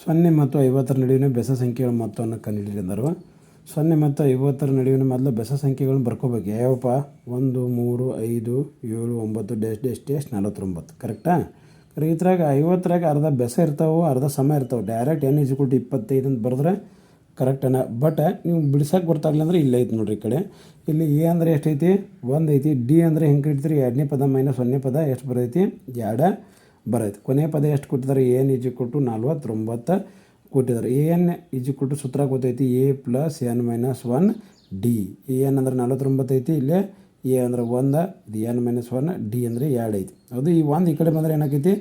ಸೊನ್ನೆ ಮತ್ತು ಐವತ್ತರ ನಡುವಿನ ಬೆಸ ಸಂಖ್ಯೆಗಳ ಮೊತ್ತವನ್ನು ಅಂದರು ಸೊನ್ನೆ ಮತ್ತು ಐವತ್ತರ ನಡುವಿನ ಮೊದಲು ಬೆಸ ಸಂಖ್ಯೆಗಳನ್ನು ಬರ್ಕೋಬೇಕು. ಯಾವಪ್ಪ? ಒಂದು, ಮೂರು, ಐದು, ಏಳು, ಒಂಬತ್ತು, ಡ್ಯಾಶ್ ಡ್ಯಾಶ್ ಡ್ಯಾಶ್, ನಲವತ್ತೊಂಬತ್ತು. ಕರೆಕ್ಟಾ? ಕರೆ ಇದ್ರಾಗ ಐವತ್ತರಾಗ ಅರ್ಧ ಬೆಸ ಇರ್ತಾವೆ, ಅರ್ಧ ಸಮ ಇರ್ತಾವೆ ಡೈರೆಕ್ಟ್ ಎನ್ ಇಜ್ಕೊಟ್ಟು ಇಪ್ಪತ್ತೈದು ಅಂತ ಬರೆದ್ರೆ ಕರೆಕ್ಟನ ಬಟ್ ನೀವು ಬಿಡ್ಸೋಕೆ ಗೊತ್ತಾಗಲಿಲ್ಲ ಅಂದ್ರೆ ಇಲ್ಲೇ ಐತೆ ನೋಡ್ರಿ ಈ ಕಡೆ. ಇಲ್ಲಿ ಎ ಅಂದರೆ ಎಷ್ಟೈತಿ? ಒಂದು ಐತಿ ಡಿ ಅಂದರೆ ಹೆಂಗೆ ಇಡ್ತೀರಿ ಎರಡನೇ ಪದ ಮೈನಸ್ ಒಂದನೇ ಪದ ಎಷ್ಟು ಬರ್ತೈತಿ ಎರಡು. ಬರೈತಿ ಕೊನೆ ಪದ ಎಷ್ಟು ಕೊಟ್ಟಿದ್ದಾರೆ? ಎನ್ ಈಜು ಕೊಟ್ಟು ನಲ್ವತ್ತೊಂಬತ್ತು ಕೊಟ್ಟಿದ್ದಾರೆ. ಎನ್ ಇಜಿ ಕೊಟ್ಟು ಸೂತ್ರ ಗೊತ್ತೈತಿ? A plus N minus one D N ಅಂದ್ರೆ ನಲ್ವತ್ತೊಂಬತ್ತು ಐತಿ, ಇಲ್ಲೇ ಎ ಅಂದ್ರೆ ಒಂದು, ಇದು ಎನ್ ಮೈನಸ್ ಒನ್ ಡಿ ಅಂದರೆ ಎರಡು ಐತಿ. ಅದು ಈ ಒಂದು ಈ ಕಡೆ ಬಂದರೆ ಏನಾಗೈತಿ?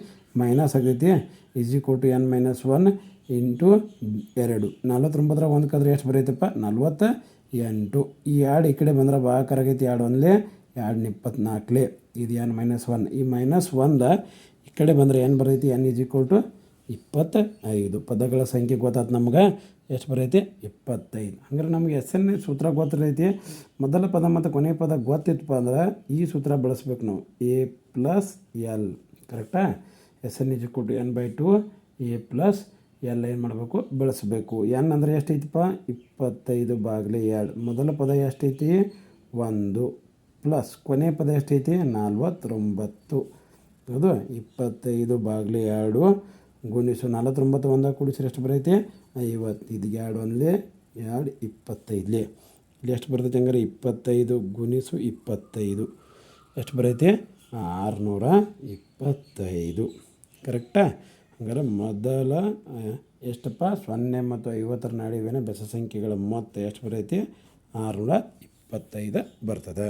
ಮೈನಸ್ ಆಗೈತಿ. ಇಜಿ ಕೊಟ್ಟು ಎನ್ ಮೈನಸ್ ಒನ್ ಇಂಟು ಎರಡು. ನಲ್ವತ್ತೊಂಬತ್ತರ ಒಂದು ಕದ್ರೆ ಎಷ್ಟು ಬರೈತಪ್ಪ? ನಲ್ವತ್ತ ಎಂಟು. ಈ ಎರಡು ಈ ಕಡೆ ಬಂದ್ರೆ ಬಾಕರಾಗೈತಿ ಎರಡು ಒಂದ್ಲೆ ಎರಡು ಇಪ್ಪತ್ನಾಲ್ಕಲೆ ಇದು ಎನ್ ಮೈನಸ್ ಒನ್ ಈ ಮೈನಸ್ ಒಂದು ಈ ಕಡೆ ಬಂದರೆ ಏನು ಬರೈತಿ? ಎನ್ ಇಜ್ ಈಕ್ವಲ್ ಟು ಇಪ್ಪತ್ತ ಐದು ಪದಗಳ ಸಂಖ್ಯೆ ಗೊತ್ತಾಯ್ತು ನಮ್ಗೆ? ಎಷ್ಟು ಬರೈತಿ? ಇಪ್ಪತ್ತೈದು. ಹಂಗಾರೆ ನಮ್ಗೆ ಎಸ್ ಎನ್ ಸೂತ್ರ ಗೊತ್ತಿರೈತಿ. ಮೊದಲ ಪದ ಮತ್ತು ಕೊನೆಯ ಪದ ಗೊತ್ತಿತ್ತಪ್ಪ ಅಂದ್ರೆ ಈ ಸೂತ್ರ ಬಳಸ್ಬೇಕು ನಾವು. ಎ ಪ್ಲಸ್ ಎಲ್ ಕರೆಕ್ಟಾ S N is to N by two A plus L ಏನು ಮಾಡಬೇಕು? ಬೆಳೆಸಬೇಕು. ಎನ್ ಅಂದರೆ ಎಷ್ಟೈತಿಪ್ಪ ಇಪ್ಪತ್ತೈದು ಬಾಗಿಲೆ ಎರಡು. ಮೊದಲ ಪದ ಎಷ್ಟೈತಿ ಒಂದು. ಪ್ಲಸ್ ಕೊನೆ ಪದ ಎಷ್ಟೈತಿ? ನಲ್ವತ್ತೊಂಬತ್ತು. ಅದು ಇಪ್ಪತ್ತೈದು ಬಾಗಿಲು ಎರಡು ಗುಣಿಸು ನಲವತ್ತೊಂಬತ್ತು ಒಂದಾಗ ಕೂಡಿಸಿದ್ರೆ ಎಷ್ಟು ಬರೈತಿ? ಐವತ್ತು ಇದು ಎರಡು ಒಂದಲೇ ಎರಡು ಇಪ್ಪತ್ತೈದಲೇ. ಇಲ್ಲಿ ಎಷ್ಟು ಬರ್ತೈತೆ ಹಂಗಾರೆ? ಇಪ್ಪತ್ತೈದು ಗುಣಿಸು ಇಪ್ಪತ್ತೈದು. ಎಷ್ಟು ಬರೈತಿ? ಆರುನೂರ ಇಪ್ಪತ್ತೈದು. ಕರೆಕ್ಟಾ? ಹಂಗಾರೆ ಮೊದಲ ಎಷ್ಟಪ್ಪ? ಸೊನ್ನೆ ಮತ್ತು ಐವತ್ತರ ನಡುವಿನ ಬೆಸ ಸಂಖ್ಯೆಗಳ ಮೊತ್ತ ಎಷ್ಟು ಬರೈತಿ? ಆರುನೂರ ಇಪ್ಪತ್ತೈದು ಬರ್ತದೆ.